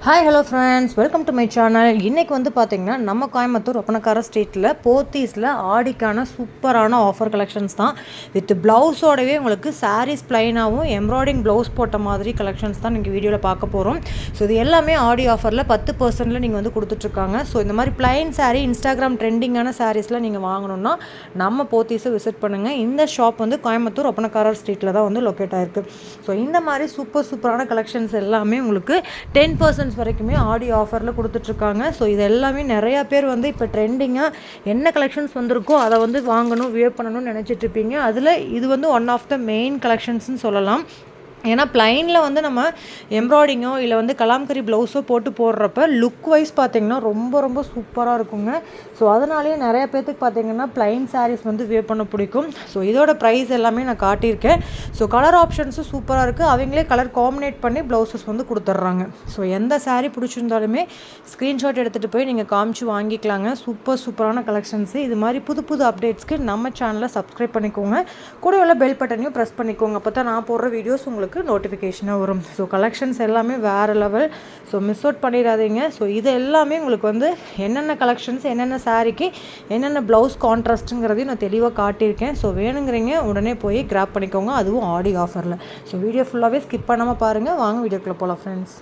Hi hello friends welcome to my channel இன்றைக்கி வந்து பார்த்திங்கன்னா நம்ம கோயம்புத்தூர் ஒப்பனக்கார ஸ்ட்ரீட்டில் போத்தீஸில் ஆடிக்கான சூப்பரான ஆஃபர் கலெக்ஷன்ஸ் தான். வித் ப்ளவுஸோடவே உங்களுக்கு சாரீஸ் ப்ளைனாகவும் எம்ப்ராய்டிங் ப்ளவுஸ் போட்ட மாதிரி கலெக்ஷன்ஸ் தான் நீங்கள் வீடியோவில் பார்க்க போகிறோம் ஸோ இது எல்லாமே ஆடி ஆஃபரில் பத்து பர்சன்டில் நீங்கள் வந்து கொடுத்துட்ருக்காங்க. ஸோ இந்த மாதிரி ப்ளைன் சாரீ இன்ஸ்டாகிராம் ட்ரெண்டிங்கான சாரீஸ்லாம் நீங்கள் வாங்கணும்னா நம்ம போத்தீஸை விசிட் பண்ணுங்கள் இந்த ஷாப் வந்து கோயம்புத்தூர் ஒப்பனக்காரர் ஸ்ட்ரீட்டில் தான் வந்து லொக்கேட் ஆகிருக்கு ஸோ இந்த மாதிரி சூப்பர் சூப்பரான கலெக்ஷன்ஸ் எல்லாமே உங்களுக்கு டென் பர்சன்ட் தௌசண்ட்ஸ் வரைக்குமே ஆடி ஆஃபரில் கொடுத்துட்ருக்காங்க. ஸோ இது எல்லாமே நிறையா பேர் வந்து இப்போ ட்ரெண்டிங்காக என்ன கலெக்ஷன்ஸ் வந்திருக்கோ அதை வந்து வாங்கணும் வியர் பண்ணணும்னு நினச்சிட்ருப்பீங்க. அதில் இது வந்து ஒன் ஆஃப் த மெயின் கலெக்ஷன்ஸ்னு சொல்லலாம். ஏன்னா ப்ளைனில் வந்து நம்ம எம்ப்ராய்டிங்கோ இல்லை வந்து கலாம்கரி ப்ளவுஸோ போட்டு போடுறப்ப லுக் வைஸ் பார்த்தீங்கன்னா ரொம்ப ரொம்ப சூப்பராக இருக்குங்க. ஸோ அதனாலேயே நிறைய பேர்த்துக்கு பார்த்தீங்கன்னா ப்ளைன் சாரீஸ் வந்து வியர் பண்ண பிடிக்கும். ஸோ இதோட ப்ரைஸ் எல்லாமே நான் காட்டியிருக்கேன். ஸோ கலர் ஆப்ஷன்ஸும் சூப்பராக இருக்குது அவங்களே கலர் காம்பினேட் பண்ணி ப்ளவுசஸ் வந்து கொடுத்துட்றாங்க. ஸோ எந்த சாரீ பிடிச்சிருந்தாலுமே ஸ்க்ரீன்ஷாட் எடுத்துகிட்டு போய் நீங்கள் காமிச்சு வாங்கிக்கலாங்க. சூப்பர் சூப்பரான கலெக்ஷன்ஸு இது மாதிரி புது புது அப்டேட்ஸ்க்கு நம்ம சேனலை சப்ஸ்கிரைப் பண்ணிக்கோங்க. கூட உள்ள பெல் பட்டனையும் ப்ரெஸ் பண்ணிக்கோங்க. அப்போ தான் நான் போடுற வீடியோஸ் உங்களுக்கு உங்களுக்கு நோட்டிஃபிகேஷனாக வரும். ஸோ கலெக்ஷன்ஸ் எல்லாமே வேறு லெவல் ஸோ மிஸ் அவுட் பண்ணிடாதீங்க. ஸோ இது எல்லாமே உங்களுக்கு வந்து என்னென்ன கலெக்ஷன்ஸ் என்னென்ன சாரீக்கு என்னென்ன ப்ளவுஸ் கான்ட்ராஸ்ட்டுங்கிறதையும் நான் தெளிவாக காட்டியிருக்கேன். ஸோ வேணுங்கிறீங்க உடனே போய் கிராப் பண்ணிக்கோங்க. அதுவும் ஆடி ஆஃபரில் ஸோ வீடியோ ஃபுல்லாகவே ஸ்கிப் பண்ணாமல் பாருங்கள் வாங்க வீடியோக்குள்ளே போகலாம் ஃப்ரெண்ட்ஸ்